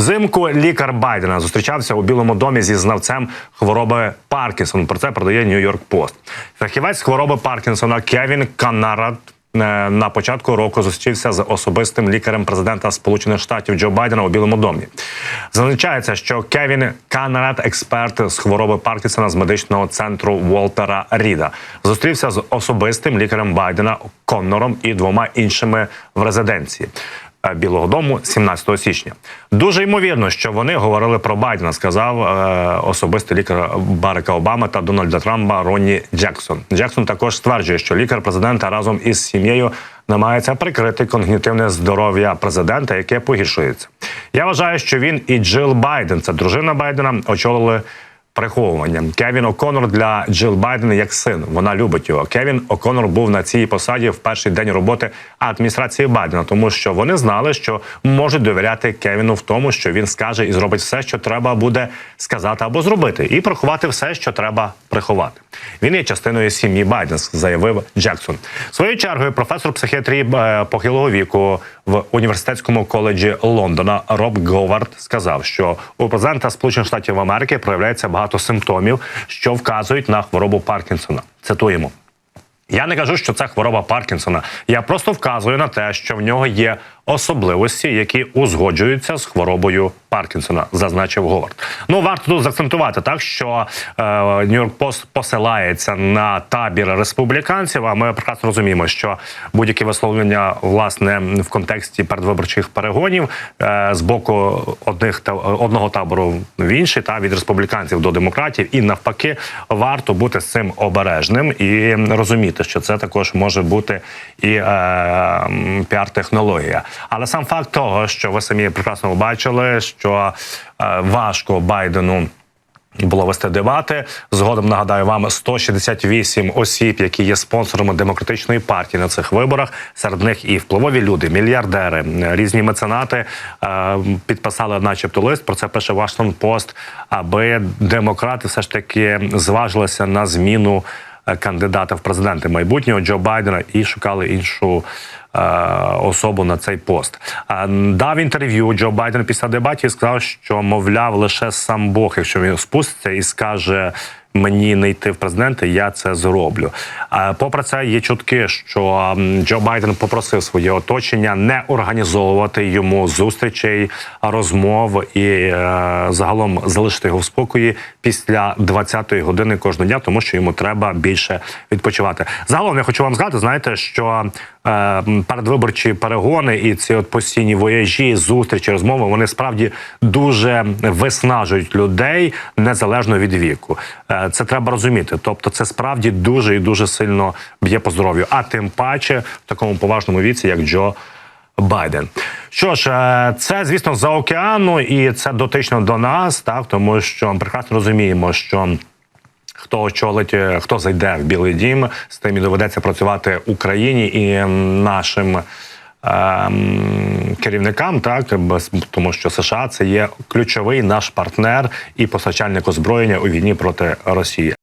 Взимку лікар Байдена зустрічався у Білому домі зі знавцем хвороби Паркінсон. Про це продає Нью-Йорк Пост. Фахівець хвороби Паркінсона Кевін Канарат е, на початку року зустрівся з особистим лікарем президента Сполучених Штатів Джо Байдена у Білому домі. Зазначається, що Кевін Канарат, експерт з хвороби Паркінсона з медичного центру Волтера Ріда, зустрівся з особистим лікарем Байдена Коннором і двома іншими в резиденції. Е, Білого Дому 17 січня. Дуже ймовірно, що вони говорили про Байдена, сказав е, особистий лікар Барака Обами та Дональда Трампа Ронні Джексон. Джексон також стверджує, що лікар президента разом із сім'єю намагається прикрити когнітивне здоров'я президента, яке погіршується. Я вважаю, що він і Джил Байден, це дружина Байдена, очолили приховування. Кевін О'Коннор для Джил Байден як син. Вона любить його. Кевін О'Коннор був на цій посаді в перший день роботи адміністрації Байдена, тому що вони знали, що можуть довіряти Кевіну в тому, що він скаже і зробить все, що треба буде сказати або зробити, і приховати все, що треба приховати. Він є частиною сім'ї Байден, заявив Джексон. Своєю чергою професор психіатрії е, похилого віку в університетському коледжі Лондона Роб Говард сказав, що у президента Сполучених Штатів Америки проявляється багато симптомів, що вказують на хворобу Паркінсона. Цитуємо. Я не кажу, що це хвороба Паркінсона. Я просто вказую на те, що в нього є особливості, які узгоджуються з хворобою Паркінсона, зазначив Говард. Ну варто тут заакцентувати так, що е, Нью-Йорк Пост посилається на табір республіканців. А ми прекрасно розуміємо, що будь-які висловлення власне в контексті передвиборчих перегонів е, з боку одних та одного табору в інший, та від республіканців до демократів, і навпаки, варто бути з цим обережним і розуміти, що це також може бути і е, піар-технологія. Але сам факт того, що ви самі прекрасно бачили, що е, важко Байдену. Було вести дебати. Згодом нагадаю вам 168 осіб, які є спонсорами демократичної партії на цих виборах. Серед них і впливові люди, мільярдери, різні меценати е, підписали, начебто, лист. Про це пише Вашингтон Пост, аби демократи все ж таки зважилися на зміну е, кандидата в президенти майбутнього Джо Байдена і шукали іншу. Е, Особу на цей пост Е, дав інтерв'ю Джо Байден після дебатів. Сказав, що мовляв лише сам Бог, якщо він спуститься і скаже мені не йти в президенти, я це зроблю. Е, Попри це, є чутки, що Джо Байден попросив своє оточення не організовувати йому зустрічей, розмов і е, загалом залишити його в спокої після 20-ї години кожного дня, тому що йому треба більше відпочивати. Загалом я хочу вам сказати, знаєте, що е, передвиборчі перегони і ці от постійні вояжі, зустрічі, розмови вони справді дуже виснажують людей незалежно від віку. Це треба розуміти. Тобто, це справді дуже і дуже сильно б'є по здоров'ю. А тим паче в такому поважному віці, як Джо. Байден. Що ж, е, це звісно за океану, і це дотично до нас, так тому що ми прекрасно розуміємо, що хто очолить, е, хто зайде в Білий Дім, з тим і доведеться працювати Україні і нашим. Ем, Керівникам так тому, що США це є ключовий наш партнер і постачальник озброєння у війні проти Росії.